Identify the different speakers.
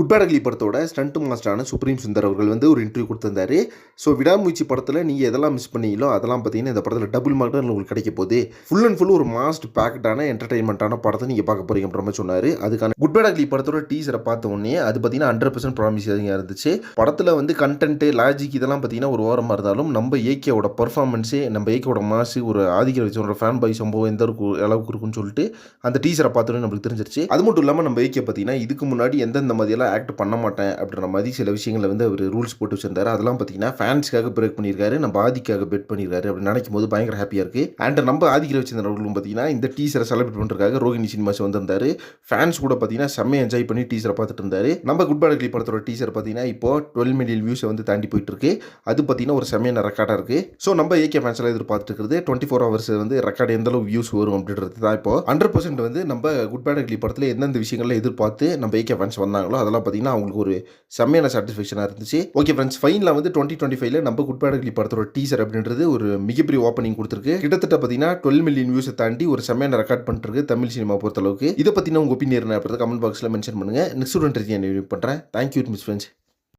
Speaker 1: உட்பாடகலி படத்தோட stunt மாஸ்டரான supreme Sundar அவர்கள் வந்து ஒரு இன்டர்வியூ கொடுத்திருந்தாரு. ஸோ விடாமுயற்சி படத்தில் நீங்கள் எதெல்லாம் மிஸ் பண்ணீங்களோ அதெல்லாம் பார்த்தீங்கன்னா இந்த படத்தில் டபுள் மார்க் உங்களுக்கு கிடைக்க போகுது. ஃபுல் அண்ட் ஃபுல் ஒரு மாஸ்ட் பேக்கடான என்டர்டைன்மெண்ட்டான படத்தை நீங்கள் பார்க்க போறீங்க அப்படின்ற மாதிரி சொன்னார். அதுக்கான குட்பாடகலி படத்தோட டீசரை பார்த்த உடனே அது பார்த்தீங்கன்னா ஹண்ட்ரட் பர்சன்ட் ப்ராமிசிங்காக இருந்துச்சு. படத்தில் வந்து கண்டென்ட்டு லாஜிக் இதெல்லாம் பார்த்தீங்கன்னா ஒரு ஓரமாக இருந்தாலும் நம்ம ஏகேவோட பர்ஃபார்மன்ஸு நம்ம ஏகேவோட மாசு ஒரு ஆதிக்க வச்சு ஃபேன் பாய் சம்பவம் எந்த அளவுக்கு அளவுக்கு இருக்குன்னு சொல்லிட்டு அந்த டீசரை பார்த்தோன்னே நம்மளுக்கு தெரிஞ்சிருச்சு. அது மட்டும் இல்லாமல் நம்ம ஏகே பார்த்தீங்கன்னா இதுக்கு முன்னாடி எந்தெந்த மாதிரியெல்லாம் ஆக்ட் பண்ண மாட்டேன் அப்படின்ற மாதிரி சில விஷயங்களை வந்து அவர் ரூல்ஸ் போட்டு வச்சிருந்தாரு. அதெல்லாம் பார்த்தீங்கன்னா ஃபேன்ஸ்க்காக பிரேக் பண்ணியிருக்காரு நம்ம ஆதிக்காக பெட் பண்ணியிருக்காரு அப்படின்னு நினைக்கும் போது பயங்கர ஹாப்பியாக இருக்குது அண்ட் நம்ம ஆதிக்கிற வச்சிருந்த அவர்களும் பார்த்தீங்கன்னா இந்த டீசரை செலிப்ரேட் பண்ணுறதுக்காக ரோகிணி சினிமாஸ் வந்திருந்தாரு. ஃபேன்ஸ் கூட பார்த்தீங்கன்னா செம்மையை என்ஜாய் பண்ணி டீசரை பார்த்துட்டு இருந்தாரு. நம்ம குட் கிளி படத்தோட டீசர் பார்த்தீங்கன்னா இப்போ டுவெல் மில்லியன் வியூஸை வந்து தாண்டி போயிட்டு இருக்கு. அது பார்த்தீங்கன்னா ஒரு செம்மையான ரெக்கார்டாக இருக்கு. ஸோ நம்ம ஏகே ஃபேன்ஸ் எல்லாம் எதிர்பார்த்துட்டு இருக்கிறது டுவெண்ட்டி ஃபோர் ஹவர்ஸ் வந்து ரெக்கார்டு எந்த அளவு வியூஸ் வரும் அப்படின்றது தான் இப்போ. ஹண்ட்ரட் பர்சன்ட் வந்து நம்ம குட் பேட் அக்லி படத்தில் எந்தெந்த விஷயங்கள்ல எதிர்பார்த்து நம்ம ஏகே ஃபேன்ஸ் வந்தாங்களோ அதெல்லாம் பார்த்தீங்கன்னா அவங்களுக்கு ஒரு செம்மையான சாட்டிஸ்ஃபேக்ஷனாக இருந்துச்சு. ஓகே ஃப்ரெண்ட்ஸ் ஃபைனில் வந்து டுவெண்ட்டி டுவெண்ட்டி ஃபைவ்ல நம்ம குட் பேட் படத்தோட டீசர் அப்படின்றது ஒரு மிகப்பெரிய ஓப்பனிங் கொடுத்துருக்கு. கிட்டத்தட்ட பார்த்தீங்கன்னா டுவெல் மில்லியன் வியூஸை தாண்டி ஒரு செம்மையான ரெக்கார்ட் பண்ணிருக்கு தமிழ் சினிமா பொறுத்தளவுக்கு. இதை பற்றின உங்கள் ஒப்பீனியன் அப்படின்றத கமெண்ட் பாக்ஸில் மென்ஷன் பண்ணுங்க. நெக்ஸ்ட் ஸ்டூடெண்ட் பண்ணுறேன் தேங்க்யூ மிஸ் ஃப்ரெண்ட்ஸ்